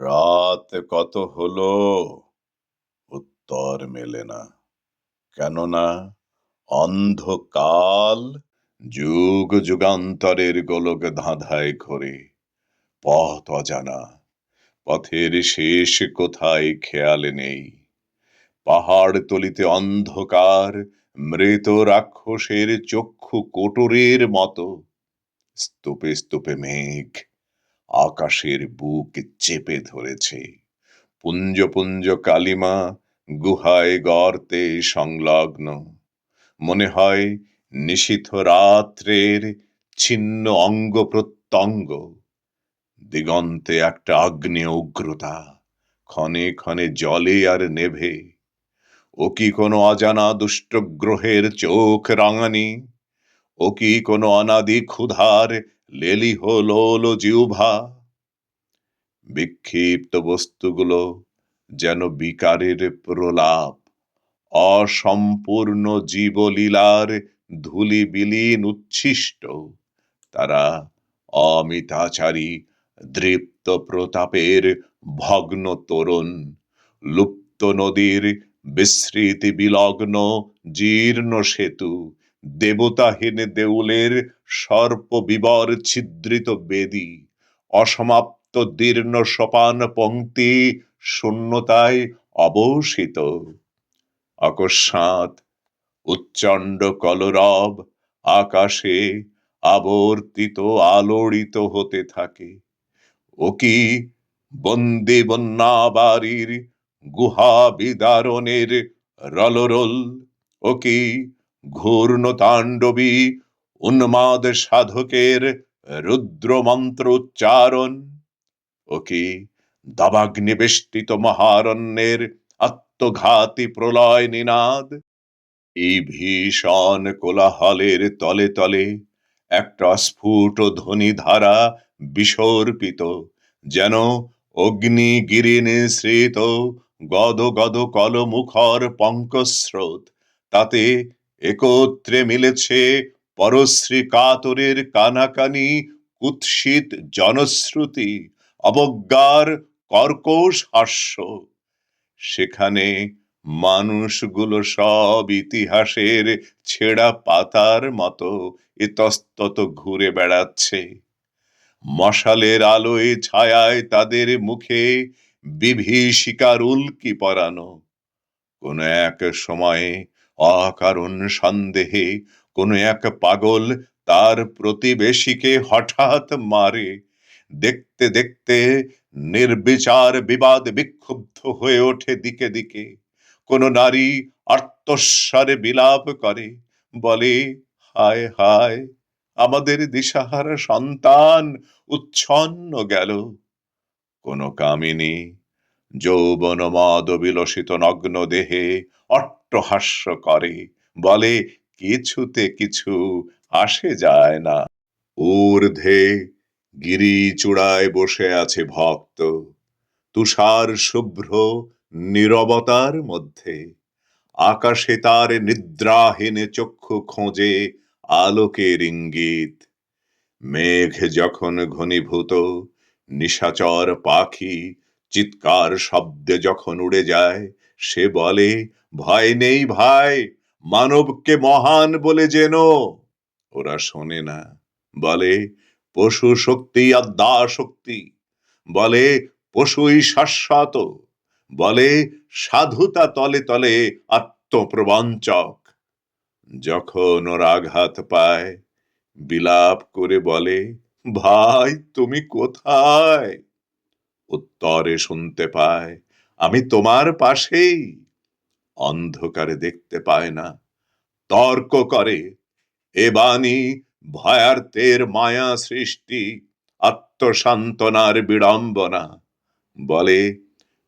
রাত কত হলো? উত্তর মেলে না। কেননা অন্ধকাল যুগ যুগান্তরের গোলক ধাঁধায় ঘোরে। পথ অজানা, পথের শেষ কোথায় খেয়াল নেই। পাহাড় তলিতে অন্ধকার, মৃত রাক্ষসের চক্ষু কোটরের মতো। স্তূপে স্তূপে মেঘ আকাশের বুক চেপে ধরেছে। পুঞ্জ পুঞ্জ কালিমা গুহায় গর্তে সংলগ্ন। মনে হয় নিশীথ রাত্রের ছিন্ন অঙ্গ প্রত্যঙ্গ। দিগন্তে একটা আগ্নেয় উগ্রতা, ক্ষণে ক্ষণে জলে আর নেভে। ও কি কোনো অজানা দুষ্ট গ্রহের চোখ রাঙানি? ও কি কোনো অনাদি ক্ষুধার লোল জিউভা বিক্ষিপ্ত বস্তুগুলো যেন বিকারের প্রলাপ। অসম্পূর্ণ জীবলীলার ধুলি বিলীন উচ্ছিষ্ট। তারা অমিতাচারী দৃপ্ত প্রতাপের ভগ্ন তরুণ। লুপ্ত নদীর বিস্মৃতি বিলগ্ন জীর্ণ সেতু। দেবতাহীন দেউলের সর্প বিবর ছিদ্রিত বেদী, অসমাপ্ত দীর্ণ সোপান পংক্তি শূন্যতায় অবসিত অকস্মাৎ উচ্চণ্ড কলরব আকাশে আবর্তিত আলোড়িত হতে থাকে। ও কি বন্দি বন্যা বাড়ির গুহা বিদারণের রলরোল? ও কি ঘূর্ণ তাণ্ডবী উন্মাদ সাধকের রুদ্র মন্ত্র উচ্চারণ। ও কি? দাবাগ্নি বেষ্টিত মহারণ্যের আত্মঘাতী প্রলয় নিনাদ। এই ভীষণ কোলাহলের তলে তলে একটা স্ফুট ধ্বনি ধারা বিসর্পিত, যেন অগ্নিগিরি নিঃসৃত গদ গদ কলমুখর পঙ্কস্রোত তাতে একত্রে মিলেছে পরশ্রী কাতরের কানাকানি, কুৎসিত জনশ্রুতি, অবজ্ঞার কর্কশ হাস্য। সেখানে মানুষগুলো সব ইতিহাসের ছেঁড়া পাতার মতো ইতস্তত ঘুরে বেড়াচ্ছে। মশালের আলোয় ছায়ায় তাদের মুখে বিভীষিকার উল্কি পরানো। কোন এক সময়ে অকারণ সন্দেহে কোন এক পাগল তার প্রতিবেশীকে হঠাৎ মারে। দেখতে দেখতে নির্বিচার বিবাদ বিক্ষুব্ধ হয়ে ওঠে দিকে দিকে। কোন নারী আর্তস্বরে বিলাপ করে, বলে, হায় হায়, আমাদের দিশাহারা সন্তান উচ্ছন্ন গেল। কোন কামিনী যৌবন মদ বিলসিত নগ্ন দেহে অট্টহাস্য করে, বলে কিছুতে কিছু আসে যায় না। ঊর্ধ্বে গিরি চূড়ায় বসে আছে ভক্ত। তুষার শুভ্র নীরবতার মধ্যে। আকাশে তার নিদ্রাহীন চক্ষু খোঁজে আলোকের ইঙ্গিত মেঘ যখন ঘনীভূত, নিশাচর পাখি চিৎকার শব্দে যখন উড়ে যায়, সে বলে, ভয় নেই ভাই মানবকে মহান বলে যেন ওরা শোনে না। বলে, পশু শক্তি আদ্যা শক্তি। বলে, পশুই শাশ্বত। বলে, সাধুতা তলে তলে আত্মপ্রবঞ্চক। যখন ওর আঘাত পায়, বিলাপ করে বলে, ভাই, তুমি কোথায়? উত্তরে শুনতে পায়, আমি তোমার পাশেই। অন্ধকারে দেখতে পায় না। তর্ক করে, এ বাণী ভয়ার্থের মায়া সৃষ্টি, আত্মসান্তনার বিড়ম্বনা। বলে,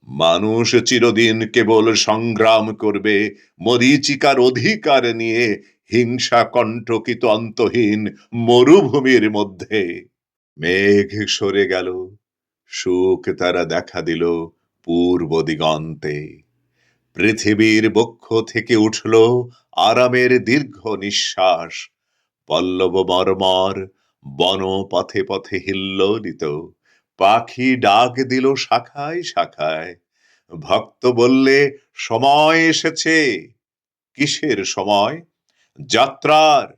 মানুষ চিরদিন কেবল সংগ্রাম করবে, মরীচিকার অধিকার নিয়ে হিংসা কণ্ঠকিত অন্তহীন মরুভূমির মধ্যে। মেঘ সরে গেল, সুখ তারা দেখা দিল পূর্ব দিগন্তে। পৃথিবীর বক্ষ থেকে উঠল আরামের দীর্ঘ নিঃশ্বাস। পল্লব মর্মর বন পথে পথে হিল্লোলিত পাখি ডাক দিল শাখায় শাখায়। ভক্ত বললে, সময় এসেছে। কিসের সময়? যাত্রার।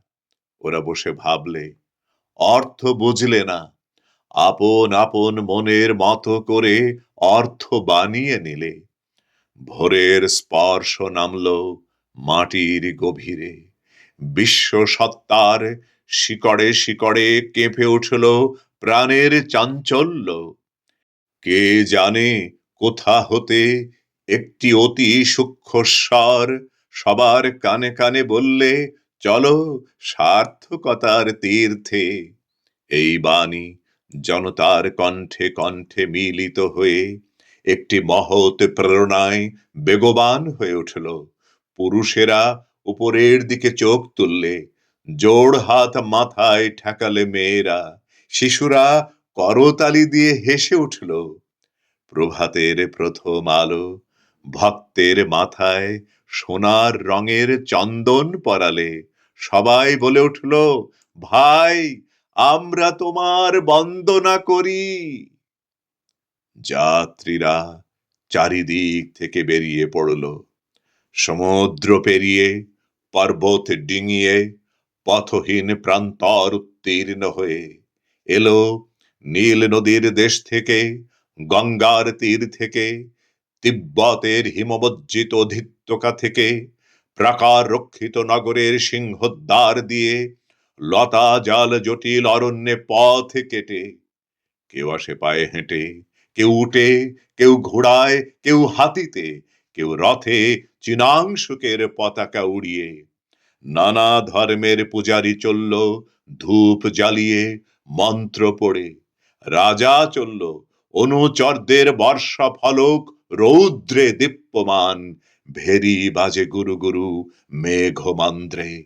ওরা বসে ভাবলে। অর্থ বুঝলে না। আপন আপন মনের মতো করে অর্থ বানিয়ে নিলে। ভোরের স্পর্শ নামল মাটির গভীরে। বিশ্ব সত্তার শিকড়ে শিকড়ে কেঁপে উঠল প্রাণের চাঞ্চল্য। কে জানে কোথা হতে একটি অতি সূক্ষ্ম স্বর সবার কানে কানে বললে, চলো সার্থকতার তীর্থে। এই বাণী জনতার কণ্ঠে কণ্ঠে মিলিত হয়ে একটি মহৎ প্রেরণায় বেগবান হয়ে উঠল। পুরুষেরা উপরের দিকে চোখ তুললে জোড় হাত মাথায় ঠেকালে মেয়েরা, শিশুরা করতালি দিয়ে হেসে উঠল। প্রভাতের প্রথম আলো ভক্তের মাথায় সোনার রঙের চন্দন পরালে সবাই বলে উঠল, ভাই, আমরা তোমার বন্দনা করি। যাত্রীরা চারিদিক থেকে বেরিয়ে পড়ল। সমুদ্র পেরিয়ে, পর্বত ডিঙিয়ে, পথহীন প্রান্তর উত্তীর্ণ হয়ে এলো নীল নদীর দেশ থেকে, গঙ্গার তীর থেকে, তিব্বতের হিমবজ্জিত অধিত্যকা থেকে প্রাকার রক্ষিত নগরের সিংহদ্বার দিয়ে লতা জাল জটিল অরণ্যে পথ কেটে। কেউ আসে পায়ে হেঁটে কেউ উঠে, কেউ ঘোড়ায়, কেউ হাতিতে, কেউ রথে চীনাংশুকের পতাকা উড়িয়ে। নানা ধর্মের পূজারি চলল, ধূপ জ্বালিয়ে, মন্ত্র পড়ে। রাজা চলল, অনুচরদের বর্ষা ফলক, রৌদ্রে দীপ্যমান। ভেরি বাজে গুরু গুরু মেঘমান্দ্রে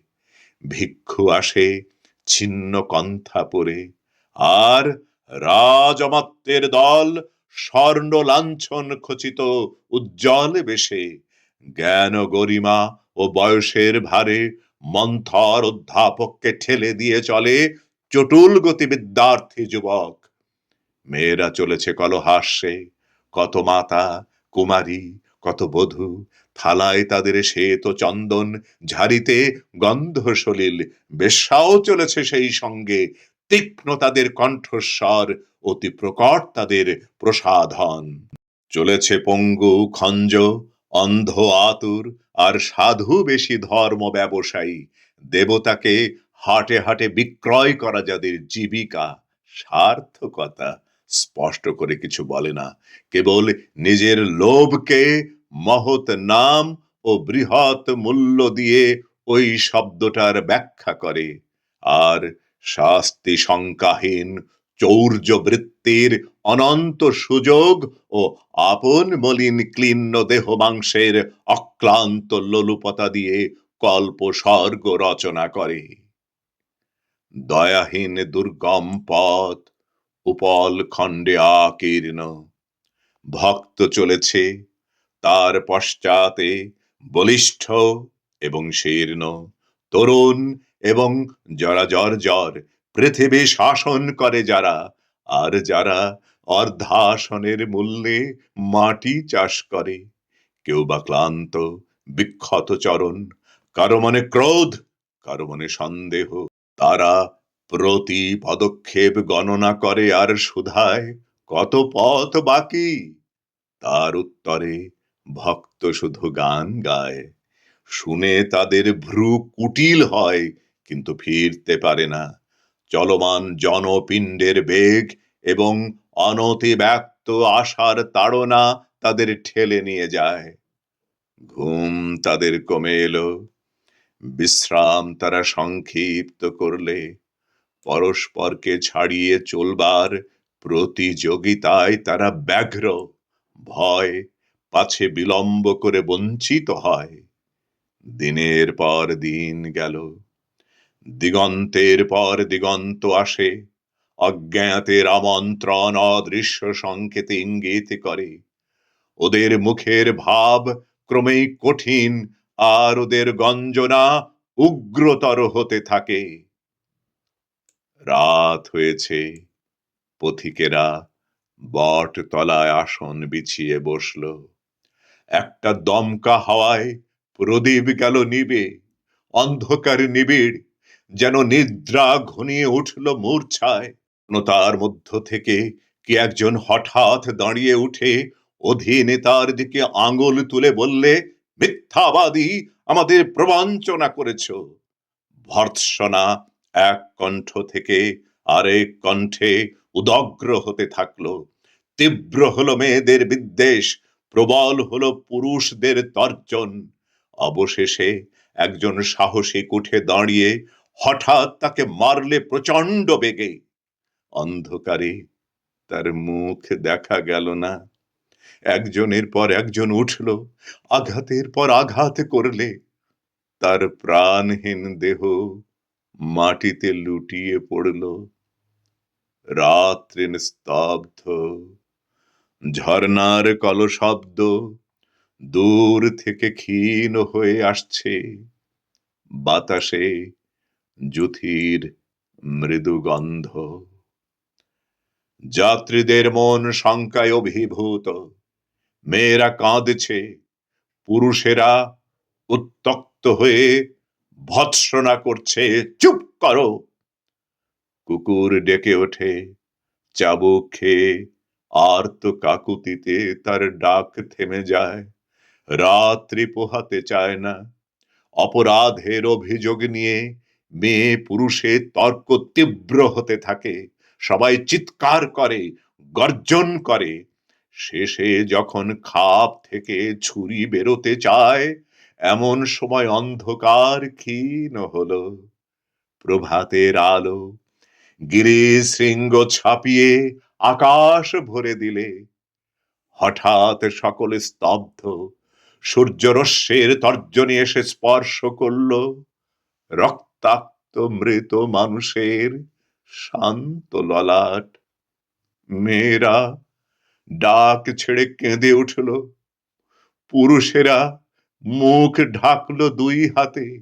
ভিক্ষু আসে, ছিন্ন কন্থা পরে। আর রাজমাত্যের দল স্বর্ণ লাঞ্ছন খচিত উজ্জ্বল বেশে। জ্ঞান গরিমা ও বয়সের ভারে মন্থর অধ্যাপককে ঠেলে দিয়ে চলে চটুল গতি বিদ্যার্থী যুবক। মেয়েরা চলেছে কলহাস্যে। কত মাতা, কুমারী, কত বধূ, থালায় তাদের শ্বেত চন্দন, ঝাড়িতে গন্ধ সলিল। বেশ্যাও চলেছে সেই সঙ্গে, তীক্ষ্ণ তাদের কণ্ঠস্বর অতি প্রকট তাদের প্রসাধন। চলেছে পঙ্গু, খঞ্জ, অন্ধ, আতুর, আর সাধু বেশি ধর্ম ব্যবসায়ী। দেবতাকে হাটে হাটে বিক্রয় করা যাদের জীবিকা। সার্থকতা স্পষ্ট করে কিছু বলে না। কেবল নিজের লোভকে মহৎ নাম ও বৃহৎ মূল্য দিয়ে ওই শব্দটার ব্যাখ্যা করে। আর শাস্তি শঙ্কাহীন চৌর্য বৃত্তির অনন্ত সুযোগ ও আপন মলিন ক্লিন্ন দেহ মাংসের অক্লান্ত লোলুপতা দিয়ে কল্প স্বর্গ রচনা করে। দয়াহীন দুর্গম পথ উপল খণ্ডে আকীর্ণ। ভক্ত চলেছে, তার পশ্চাতে বলিষ্ঠ এবং শীর্ণ, তরুণ এবং জরা জর জর পৃথিবী শাসন করে যারা, আর যারা অর্ধাসনের মূল্যে মাটি চাষ করে। কেউ বা ক্লান্ত, বিক্ষত চরণ, কারও মনে ক্রোধ, কারও মনে সন্দেহ। তারা প্রতি পদক্ষেপ গণনা করে আর সুধায় কত পথ বাকি? তার উত্তরে ভক্ত শুধু গান গায়। শুনে তাদের ভ্রু কুটিল হয়, কিন্তু ফিরতে পারে না। চলমান জনপিণ্ডের বেগ এবং অনতিব্যক্ত আশার তাড়না তাদের ঠেলে নিয়ে যায়। ঘুম তাদের কমে এলো। বিশ্রাম তারা সংক্ষিপ্ত করলে। পরস্পরকে ছাড়িয়ে চলবার প্রতিযোগিতায় তারা ব্যগ্র। ভয় পাছে বিলম্ব করে বঞ্চিত হয়। দিনের পর দিন গেল। দিগন্তের পর দিগন্ত আসে, অজ্ঞাতের আমন্ত্রণ অদৃশ্য সংকেতে ইঙ্গিত করে। ওদের মুখের ভাব ক্রমেই কঠিন, আর ওদের গঞ্জনা উগ্রতর হতে থাকে। রাত হয়েছে, পথিকেরা বট তলায় আসন বিছিয়ে বসল। একটা দমকা হাওয়ায় প্রদীপ গেল নিবে, অন্ধকার নিবিড় যেন নিদ্রা ঘনিয়ে উঠল মূর্ছায়। তার মধ্য থেকে কি একজন হঠাৎ দাঁড়িয়ে উঠে অধিনেতার দিকে আঙুল তুলে বললে, মিথ্যাবাদী আমাদের প্রবঞ্চনা করেছ। ভর্ৎসনা এক কণ্ঠ থেকে আরেক কণ্ঠে উদগ্র হতে থাকল। তীব্র হলো মেয়েদের বিদ্বেষ, প্রবল হলো পুরুষদের তর্জন। অবশেষে একজন সাহসী উঠে দাঁড়িয়ে হঠাৎ তাকে মারলে প্রচণ্ড বেগে। অন্ধকারে তার মুখ দেখা গেল না। একজনের পর একজন উঠল, আঘাতের পর আঘাত করলে তার প্রাণহীন দেহ মাটিতে লুটিয়ে পড়ল। রাত্রি স্তব্ধ ঝর্নার কলশব্দ দূর থেকে ক্ষীণ হয়ে আসছে। বাতাসে জুথির মৃদু গন্ধ যাত্রীদের মন শঙ্কায় অভিভূত। মেয়েরা কাঁদছে। পুরুষেরা উত্তক্ত হয়ে ভৎসনা করছে। চুপ করো। কুকুর ডেকে ওঠে। চাবুক খেয়ে আর তো কাকুতিতে তার ডাক থেমে যায়। রাত্রি পোহাতে চায় না। অপরাধের অভিযোগ নিয়ে মেয়ে পুরুষে তর্ক তীব্র হতে থাকে। সবাই চিৎকার করে, গর্জন করে। শেষে যখন খাপ থেকে ছুরি বেরোতে চায়, এমন সময় অন্ধকার ক্ষীণ হল। প্রভাতের আলো গিরি শৃঙ্গ ছাপিয়ে আকাশ ভরে দিলে। হঠাৎ সকলে স্তব্ধ সূর্যরশ্মির তর্জনী এসে স্পর্শ করল। রক্তাক্ত মৃত মানুষের শান্ত ললাট। মেয়েরা ডাক ছেড়ে কেঁদে উঠল। পুরুষেরা মুখ ঢাকলো দুই হাতে।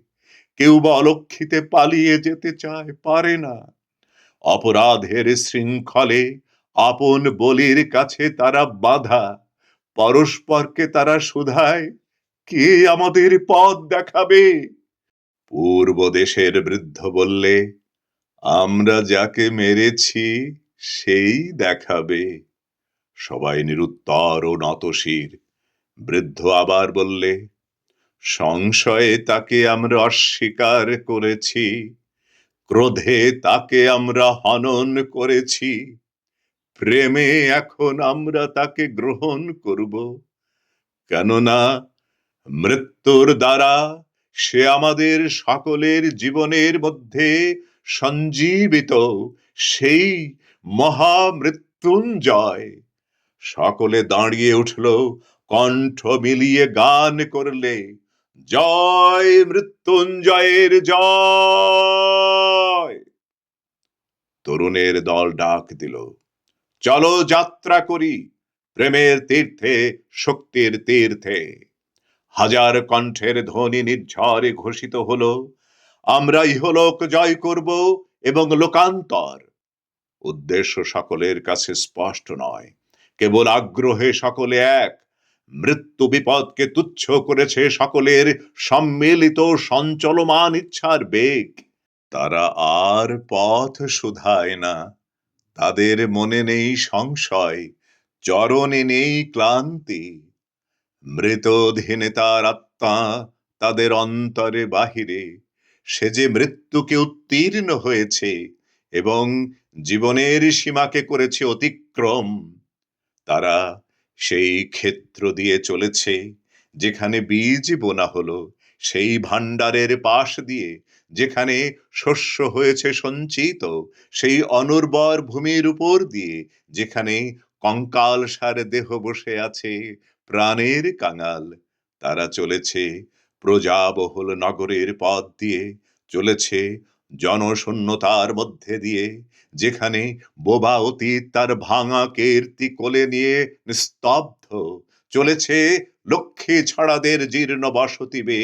কেউ বা অলক্ষিতে পালিয়ে যেতে চায়, পারে না। অপরাধের শৃঙ্খলে আপন বলির কাছে তারা বাধা। পরস্পরকে তারা শোধায়, কে আমাদের পথ দেখাবে? পূর্ব দেশের বৃদ্ধ বললে, আমরা যাকে মেরেছি, সেই দেখাবে। সবাই নিরুত্তর ও নতশির। বৃদ্ধ আবার বললে, সংশয়ে তাকে আমরা অস্বীকার করেছি, ক্রোধে তাকে আমরা হনন করেছি, প্রেমে এখন আমরা তাকে গ্রহণ করব। কেননা মৃত্যুর দ্বারা সে আমাদের সকলের জীবনের মধ্যে সঞ্জীবিত, সেই মহামৃত্যুঞ্জয়। সকলে দাঁড়িয়ে উঠল, কণ্ঠ মিলিয়ে গান করলে, জয় মৃত্যুঞ্জয়ের জয়! তরুণের দল ডাক দিল, চলো যাত্রা করি, প্রেমের তীর্থে, শক্তির তীর্থে। হাজার কণ্ঠের ধ্বনি নির্ঝরে ঘোষিত হল। আমরা ইহলোক জয় করব এবং লোকান্তর। উদ্দেশ্য সকলের কাছে স্পষ্ট নয়। কেবল আগ্রহে সকলে এক। মৃত্যু বিপদকে তুচ্ছ করেছে সকলের সম্মিলিত সঞ্চলমান ইচ্ছার বেগ। তারা আর পথ শুধায় না। তাদের মনে নেই সংশয়, চরণে নেই ক্লান্তি। মৃতধীনতার আত্মা তাদের অন্তরে বাহিরে। সে যে মৃত্যুকে উত্তীর্ণ হয়েছে এবং জীবনের সীমাকে করেছে অতিক্রম, তারা সেই ক্ষেত্র দিয়ে চলেছে যেখানে বীজ বোনা হলো, সেই ভাণ্ডারের পাশ দিয়ে যেখানে শস্য হয়েছে সঞ্চিত, সেই অনুর্বর ভূমির উপর দিয়ে যেখানে কঙ্কাল সার দেহ বসে আছে প্রাণের কাঙাল। তারা চলেছে প্রজাবহুল নগরের পথ দিয়ে, চলেছে জনশূন্যতার মধ্যে দিয়ে, যেখানে বোবা অতীত তার ভাঙা কীর্তি কোলে নিয়ে নিস্তব্ধ। চলেছে লক্ষ্মী ছড়াদের জীর্ণ বসতি বে,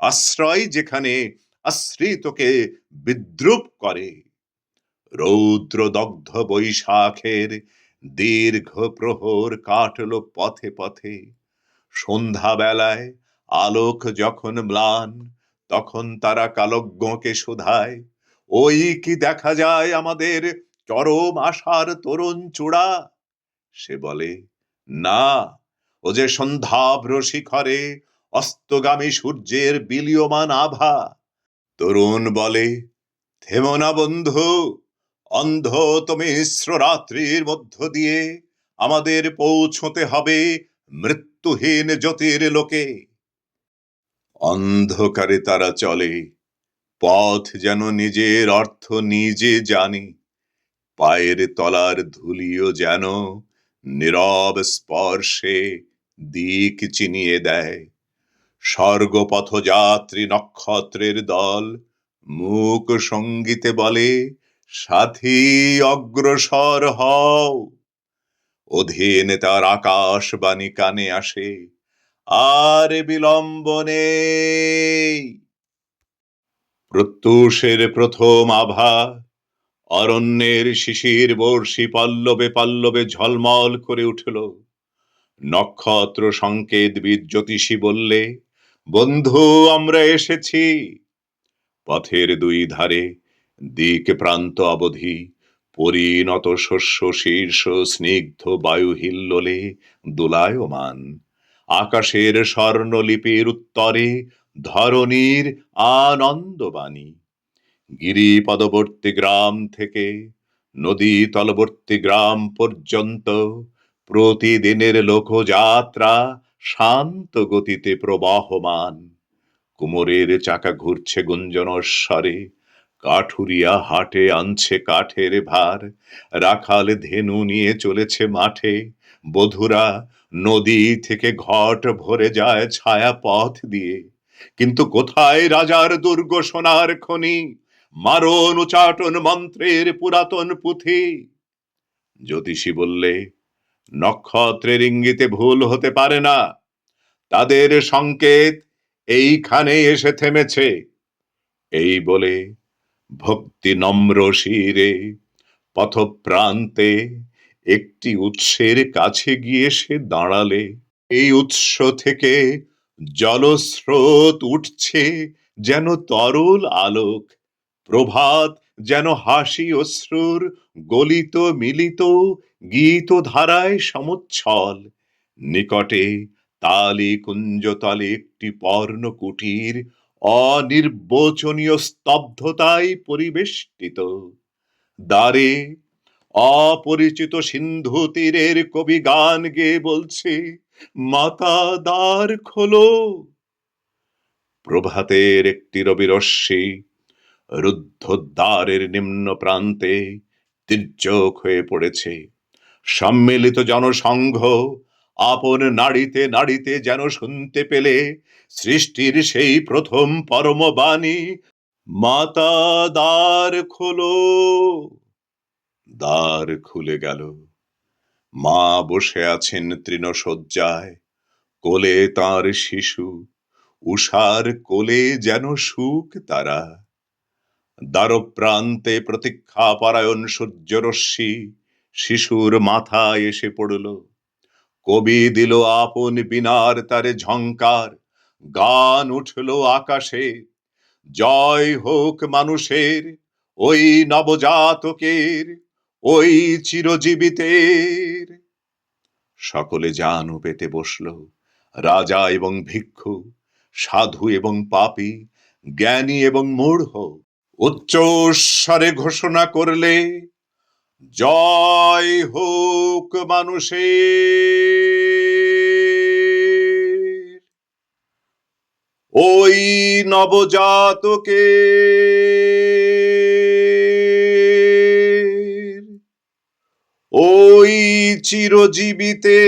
আশ্রয় যেখানে আশ্রিতকে বিদ্রুপ করে। রৌদ্র দগ্ধ বৈশাখের দীর্ঘ প্রহর কাটল পথে পথে। সন্ধ্যাবেলায় আলোক যখন ম্লান, তখন তারা কালজ্ঞকে শোধায়, ওই কি দেখা যায় আমাদের চরম আশার তরুণ চূড়া? সে বলে, না, ও যে সন্ধ্যাভ্র শিখরে অস্তগামী সূর্যের বিলীয়মান আভা। তরুণ বলে, থেমো না বন্ধু অন্ধ মিশ্র রাত্রির মধ্য দিয়ে আমাদের পৌঁছতে হবে মৃত্যুহীন জ্যোতির লোকে। অন্ধকারে তারা চলে, পথ যেন নিজের অর্থ নিজে জানে, পায়ের তলার ধুলিও যেন নীরব স্পর্শে দিক চিনিয়ে দেয়। স্বর্গপথ যাত্রী নক্ষত্রের দল মুখ সঙ্গীতে বলে সাথী অগ্রসর হও। অধীন তার আকাশবাণী কানে আসে, আর বিলম্ব নেই। প্রত্যুষের প্রথম আভা, অরণ্যের শিশির বর্ষি পল্লবে পল্লবে ঝলমল করে উঠল। নক্ষত্র সংকেত জ্যোতিষী বললে, বন্ধু, আমরা এসেছি। পথের দুই ধারে দিক প্রান্ত অবধি পরিণত শস্য, শীর্ষ, স্নিগ্ধ বায়ু হিল্লোলে দোলায়মান। আকাশের স্বর্ণলিপির উত্তরে ধরণীর আনন্দবাণী। গিরিপদবর্তী গ্রাম থেকে নদী তলবর্তী গ্রাম পর্যন্ত প্রতিদিনের লোকযাত্রা শান্ত গতিতে প্রবাহমান। কুমোরের চাকা ঘুরছে গুঞ্জনস্বরে কাঠুরিয়া হাটে আনছে কাঠের ভার। রাখাল ধেনু নিয়ে চলেছে মাঠে। বধুরা নদী থেকে ঘট ভরে যায় ছায়া পথ দিয়ে। কিন্তু কোথায় রাজার দুর্গ সোনার খনি? মারণ উচাটন মন্ত্রের পুরাতন পুঁথি। জ্যোতিষী বললে, নক্ষত্রের ইঙ্গিতে ভুল হতে পারে না। তাদের সংকেত এইখানে এসে থেমেছে। এই বলে ভক্তি নম্র শিরে, পথপ্রান্তে একটি উৎসের কাছে গিয়ে সে দাঁড়ালে। এই উৎস থেকে জলস্রোত উঠছে যেন তরল আলোক, প্রভাত যেন হাসি অশ্রুর গলিত মিলিত গীত ধারায় সমচ্ছল। নিকটে তালি কুঞ্জতলে একটি পর্ণ কুটির অনির্বচনীয় স্তব্ধতায় পরিবেষ্টিত। দ্বারে অপরিচিত সিন্ধু তীরের কবি গান গেয়ে বলছে, মাতা দ্বার খোলো। প্রভাতের একটি রবিরশ্মি রুদ্ধদ্বারের নিম্ন প্রান্তে তির্যক হয়ে পড়েছে। সম্মিলিত জনসংঘ আপন নাড়িতে নাড়িতে যেন শুনতে পেলে সৃষ্টির সেই প্রথম পরম বাণী, মাতা, দ্বার খোলো। দ্বার খুলে গেল। মা বসে আছেন তৃণশয্যায়। কোলে তার শিশু। উষার কোলে যেন সুখ তারা। দ্বারপ্রান্তে প্রতীক্ষা পরায়ণ সূর্যরশ্মি শিশুর মাথায় এসে পড়ল। কবি দিল আপন বিনার তারে ঝংকার, গান উঠল আকাশে। জয় হোক মানুষের, ওই নবজাতকের, ওই চিরজীবিতের সকলে জানু পেতে বসল, রাজা এবং ভিক্ষু, সাধু এবং পাপি, জ্ঞানী এবং মূঢ়। উচ্চস্বরে ঘোষণা করলে জয় হোক মানুষের। ওই নবজাতকে ওই চিরজীবিতে